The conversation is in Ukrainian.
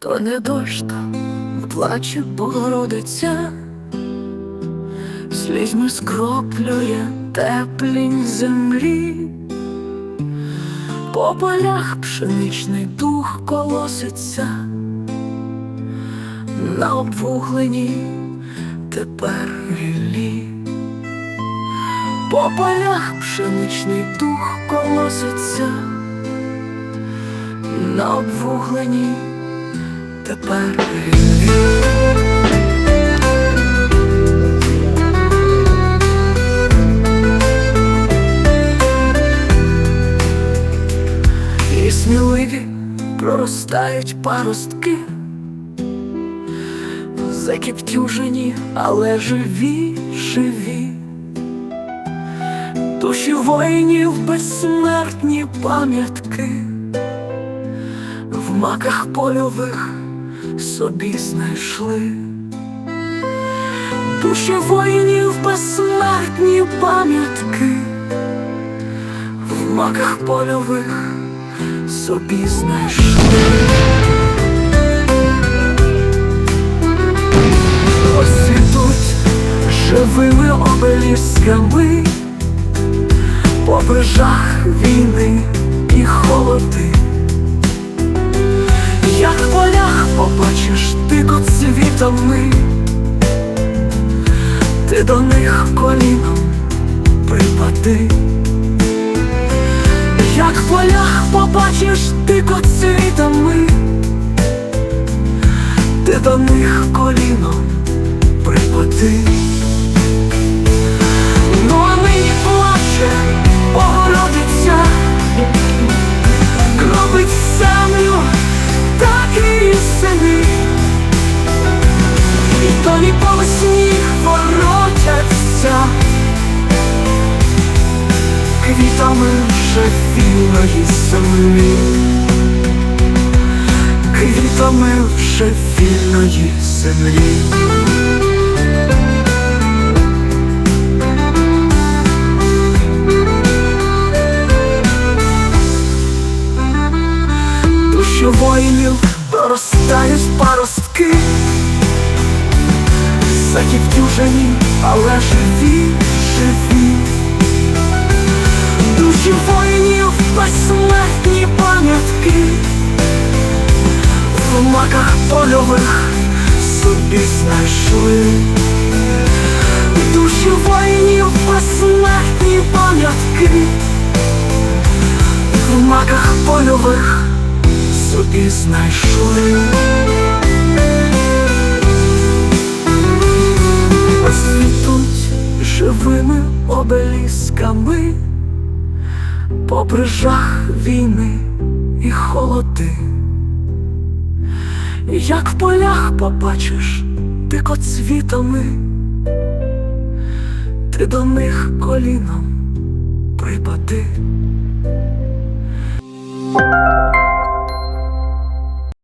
то не дощ, плаче Богородиця, слізьми скроплює теплінь землі, по полях пшеничний дух колоситься, на обвуглені тепер гіллі. По полях пшеничний дух колоситься, на обвуглені тепер. І сміливі проростають паростки, закіптюжені, але живі, живі. Душі воїнів безсмертні пам'ятки, в маках польових собі знайшли. Душі воїнів безсмертні пам'ятки, в маках польових собі знайшли. Ось ідуть живими обелісками по брижах війни і холоди. Коліном припади. Як полях побачиш шефільної землі, квітами шефільної землі. Душі воїнів доростають паростки, закіптюжені, але живі, живі. В маках польових собі знайшли. Душі воїнів безсмертні пам'ятки, в маках польових собі знайшли. Освітуть живими обелісками по брижах війни і холоди. Як в полях побачиш дико цвітами, ти до них коліном